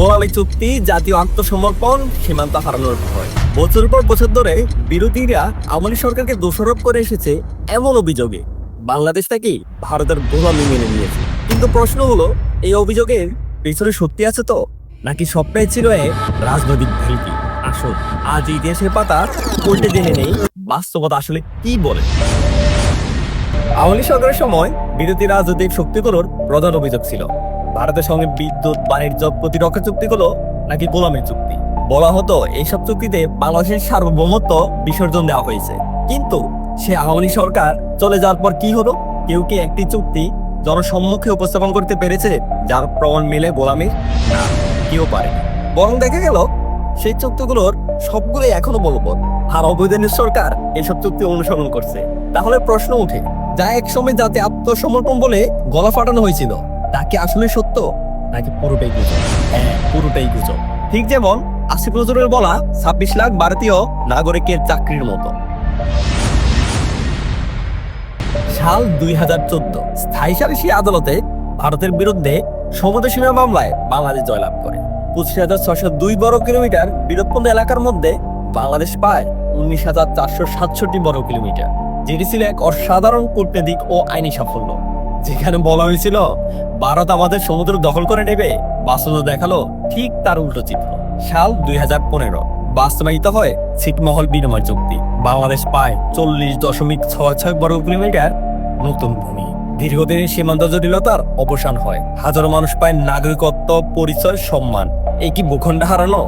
গোলামি চুক্তি, জাতীয় আত্মসমর্পণ, সীমান্ত হারানোর ভয়। বছর পর বছর ধরে বিরোধীরা আমলি সরকারকে দোষারোপ করে এসেছে এমন অভিযোগে। বাংলাদেশ থেকে ভারতের গোলামি মেনে নিয়েছে? কিন্তু প্রশ্ন হলো, এই অভিযোগের পিছনে সত্যি আছে তো? নাকি সবটাই ছিল রাজনৈতিক ভেলকি? আসুন, আজ ইতিহাসের পাতা উল্টে জেনে নেই, বাস্তবতা আসলে কি বলে? আওয়ামী সরকারের সময় বিরোধী রাজনৈতিক শক্তিগুলোর প্রধান অভিযোগ ছিল। ভারতের সঙ্গে বিদ্যুৎ, বাণিজ্য প্রতিরক্ষা চুক্তিগুলো নাকি গোলামের চুক্তি? বলা হতো এইসব চুক্তিতে বাংলাদেশের সার্বভৌমত্ব বিসর্জন দেওয়া হয়েছে। কিন্তু সে আওয়ামী সরকার চলে যাওয়ার পর কি হলো? কেউ কি একটি চুক্তি জনসম্মুখে উপস্থাপন করতে পেরেছে, যার প্রমাণ মিলে গোলামির না, কেউ পারে বরং দেখা গেল, সেই চুক্তিগুলোর সবগুলোই এখনও বলবৎ আর অবৈধানিক সরকার এসব চুক্তি অনুসরণ করছে। তাহলে প্রশ্ন উঠে যা এক সময় যাতে আত্মসমর্পণ বলে গলা ফাটানো হয়েছিল তা কি আসলে সত্য? নাকি পুরোটাই গুজব? হ্যাঁ পুরোটাই গুজব। ঠিক যেমন আসিফ নজরুল বলা ছাব্বিশ লাখ ভারতীয় নাগরিকের চাকরির মতো। সাল দুই হাজার চোদ্দ, স্থায়ী সালিসি আদালতে ভারতের বিরুদ্ধে সমুদ্র সীমা মামলায় বাংলাদেশ জয়লাভ করে। পঁচিশ হাজার ছশো দুই বর্গ কিলোমিটার বিরোধপূর্ণ এলাকার মধ্যে বাংলাদেশ পায় উনিশ হাজার চারশো সাতষট্টি বর্গ কিলোমিটার, যেটি ছিল এক অসাধারণ কূটনৈতিক ও আইনি সাফল্য। যেখানে বলা হয়েছিল, ভারত আমাদের সমুদ্র দখল করে নেবে। বাস্তবতা দেখাল ঠিক তার উল্টো চিত্র। সাল দুই হাজার পনেরো। বাস্তবায়িত হয় ছিটমহল বিনিময় চুক্তি। বাংলাদেশ পায় চল্লিশ দশমিক ছয় ছয় বর্গ কিলোমিটার নতুন ভূমি। দীর্ঘদিনের সীমান্ত জটিলতার অবসান হয়। হাজারো মানুষ পায় নাগরিকত্ব, পরিচয়, সম্মান। এই কি ভূখণ্ড হারানো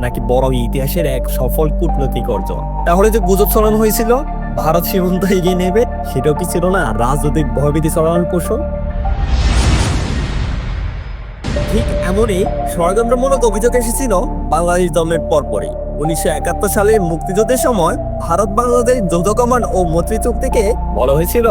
নাকি বড় ইতিহাসের এক সফল কূটনৈতিক অর্জন? তাহলে যে গুজব ছড়ানো হয়েছিল ভারত সীমান্ত এগিয়ে নেবে, সেটাও কি ছিল না? রাজনৈতিক ভয়ভীতি ছড়ানোর কৌশল? ঠিক এমনই ষড়যন্ত্রমূলক অভিযোগ এসেছিল বাংলাদেশ দলের পরপরই। উনিশশো একাত্তর সালে মুক্তিযুদ্ধের সময় ভারত, বাংলাদেশ যৌথ কমান্ড ও মৈত্রী চুক্তিকে বলা হয়েছিল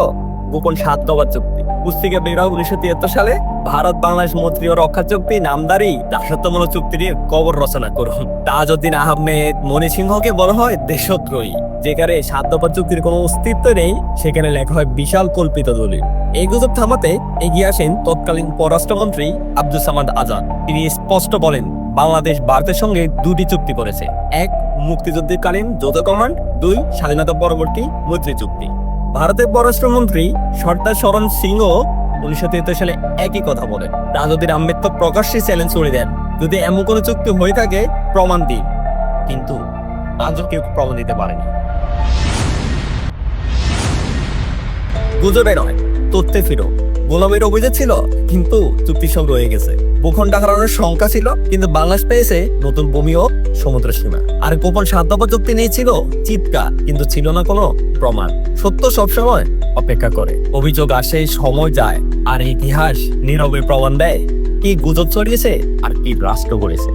গোপন সাত দফা চুক্তি। পুস্তিকা বেরা উনিশশো তিয়াত্তর সালে ভারত, বাংলাদেশ মৈত্রী ও রক্ষা চুক্তি নামদারি দাসত্বমূলক চুক্তিটির কবর রচনা করুন। তাজউদ্দিন আহমেদ মনি সিংহকে বলা হয় দেশদ্রোহী। যেখানে সাত চুক্তির কোনো অস্তিত্ব নেই, সেখানে লেখা হয় বিশাল কল্পিত দলিল। এই গুজব থামাতে এগিয়ে আসেন তৎকালীন পররাষ্ট্রমন্ত্রী আব্দুল সামাদ আজাদ। তিনি স্পষ্ট বলেন, বাংলাদেশ ভারতের সঙ্গে দুটি চুক্তি করেছে। এক মুক্তিযুদ্ধকালীন যৌথ কমান্ড। দুই, স্বাধীনতা পরবর্তী মৈত্রী চুক্তি। ভারতের পররাষ্ট্রমন্ত্রী সর্দার শরণ সিংহ উনিশশো তিয়াত্তর সালে একই কথা বলেন। রাজুদ্দিন আম্বেদকর প্রকাশ্যে চ্যালেঞ্জ করে দেন, যদি এমন কোনো চুক্তি হয়ে থাকে, প্রমাণ দিন। কিন্তু আজও কেউ প্রমাণ দিতে পারেনি। গুজবে নয় তথ্যে ফিরো। গোলামের অভিযোগ ছিল, কিন্তু চুক্তি সব রয়ে গেছে। ভূখণ্ড হারানোর শঙ্কা ছিল, কিন্তু বাংলাদেশ পেয়েছে নতুন ভূমি ও সমুদ্র সীমা। আর গোপন সাধ্যপর চুক্তি নিয়েছিল চিৎকার, কিন্তু ছিল না কোনো প্রমাণ। সত্য সবসময় অপেক্ষা করে। অভিযোগ আসে, সময় যায়, আর ইতিহাস নীরবে প্রমাণ দেয়, কি গুজব ছড়িয়েছে আর কি রাষ্ট্র করেছে।